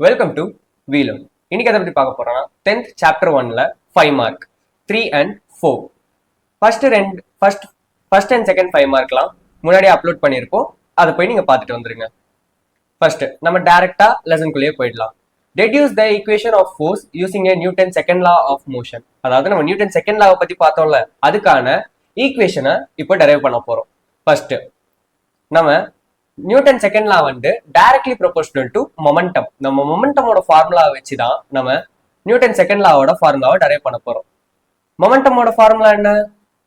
Welcome to வீலம் இன்னைக்கு அதை பற்றி பார்க்க போறோம்னா டென்த் சாப்டர் ஒன்ல five mark three and four first ரெண்டு first first and second five மார்க்லாம் முன்னாடியே அப்லோட் பண்ணியிருப்போம். அதை போய் நீங்க பார்த்துட்டு வந்துருங்க. ஃபர்ஸ்ட் நம்ம டைரக்டா லெசன்குள்ளேயே போயிடலாம். Reduce the equation of force using a Newton second law of motion அதாவது நம்ம நியூட்டன் செகண்ட் லாவை பத்தி பார்த்தோம்ல அதுக்கான ஈக்குவேஷனை இப்போ டெரைவ் பண்ண போறோம். ஃபர்ஸ்ட் நம்ம நியூட்டன் செகண்ட் லா வந்து டைரக்ட்லி ப்ரொபோஷனல் டு மொமெண்டம் நம்ம மொமெண்டமோட ஃபார்முலா வச்சு தான் நம்ம நியூட்டன் செகண்ட் லாவோட ஃபார்முலாவை டெரைவ் பண்ண போறோம். மொமெண்டமோட ஃபார்முலா என்ன?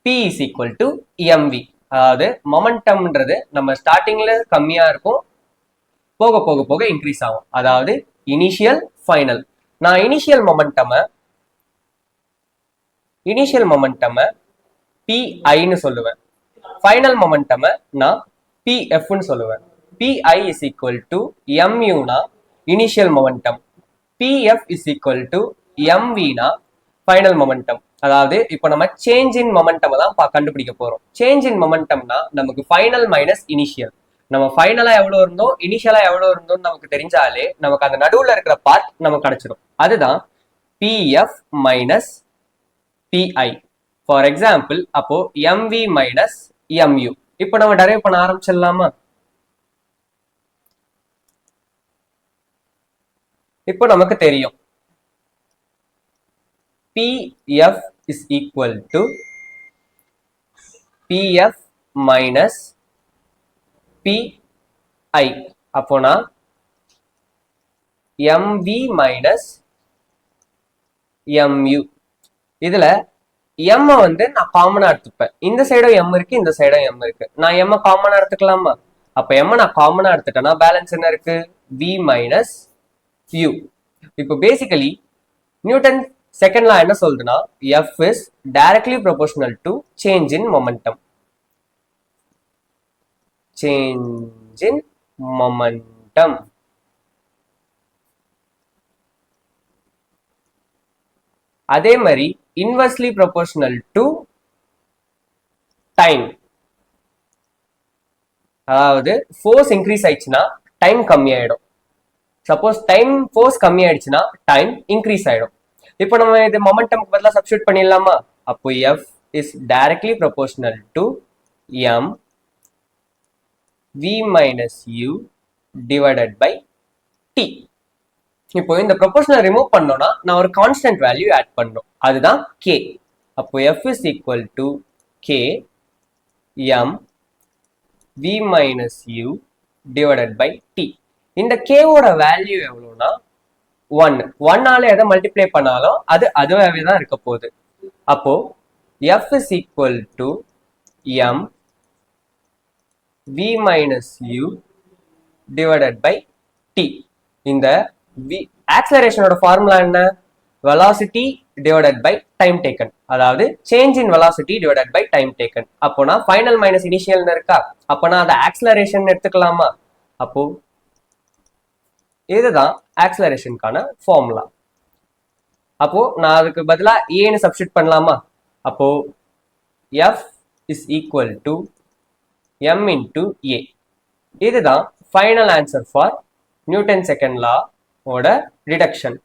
P is equal to MV அதாவது மொமெண்டம்ன்றது நம்ம ஸ்டார்டிங்ல கம்மியா இருக்கும் போக போக போக இன்க்ரீஸ் ஆகும். அதாவது இனிஷியல் ஃபைனல் நான் இனிஷியல் மொமெண்டம இனிஷியல் மொமெண்டம பிஐன்னு சொல்லுவேன். ஃபைனல் மொமெண்டம நான் பிஎஃப்னு சொல்லுவேன். பிஐ is equal to எம்யூனா initial momentum PF is equal to எம்வினா final momentum அதாவது இப்போ நம்ம சேஞ்ச் இன் மொமெண்டம் தான் பா- கண்டுபிடிக்க போறோம். சேஞ்ச் இன் மொமெண்டம்னா நமக்கு ஃபைனல் மைனஸ் இனிஷியல் நம்ம ஃபைனலா எவ்வளோ இருந்தோம்? இனிஷியலா எவ்வளோ இருந்தோம் நமக்கு தெரிஞ்சாலே நமக்கு அந்த நடுவில் இருக்கிற பார்ட் நமக்கு கிடைச்சிடும் அதுதான் PF minus PI for example அப்போ எம்வி மைனஸ் எம்யூ இப்போ நம்ம டரைவ் பண்ண ஆரம்பிச்சிடலாமா? இப்போ நமக்கு தெரியும். PF is equal to PF minus PI அப்போனா எம்வி மைனஸ் எம்யூ இதுல எம்மை வந்து நான் காமனா எடுத்துப்பேன். இந்த சைடும் எம் இருக்கு இந்த சைடும் எம் இருக்கு. நான் எம்ம காமனா எடுத்துக்கலாமா? அப்ப எம்ம நான் காமனா எடுத்துட்டேன்னா பேலன்ஸ் என்ன இருக்கு? வி மைனஸ் யூ இப்போ பேசிக்கலி நியூட்டன் செகண்ட் லா என்ன சொல்றதுன்னா F is directly proportional to change in momentum change in momentum அதே மாதிரி இன்வெர்ஸ்லி ப்ரொபோர்ஷனல் டு டைம் அதாவது ஃபோர்ஸ் இன்க்ரீஸ் ஆயிடுச்சுன்னா டைம் கம்மியாயிடும். சப்போஸ் டைம் ஃபோர்ஸ் கம்மி ஆயிடுச்சுன்னா டைம் இன்க்ரீஸ் ஆயிடும். இப்போ நம்ம இது மொமெண்டம்க்கு பதிலாக சப்ஸ்டியூட் பண்ணிடலாமா? அப்போ F is directly proportional to M V minus U divided by T இப்போ இந்த ப்ரொபோஷனை ரிமூவ் பண்ணோம்னா நான் ஒரு கான்ஸ்டன்ட் வேல்யூ ஆட் பண்ணோம் அதுதான் கே அப்போ F is equal to K M V minus U divided by T இந்த கேவோட வேல்யூ எவ்வளோனா ஒன் ஒன்னால எதை மல்டிப்ளை பண்ணாலும் அது அதுவாகவே தான் இருக்க போகுது. அப்போ F is equal to M V minus U divided by T இந்த வி ஆக்சலரேஷனோட ஃபார்முலா என்ன? Velocity divided by time taken அதாவது change in velocity divided by time taken அப்போனா ஃபைனல் மைனஸ் இனிஷியல்னு இருக்கா? அப்போனா அதை ஆக்சலரேஷன் எடுத்துக்கலாமா? அப்போ இதுதான் ஆக்சலரேஷனுக்கான ஃபார்முலா அப்போ நான் அதுக்கு பதிலாக ஏன்னு சப்ஸ்டியூட் பண்ணலாமா? அப்போ F is equal to M into A இதுதான் final answer for Newton second law ஓட ரிடக்ஷன்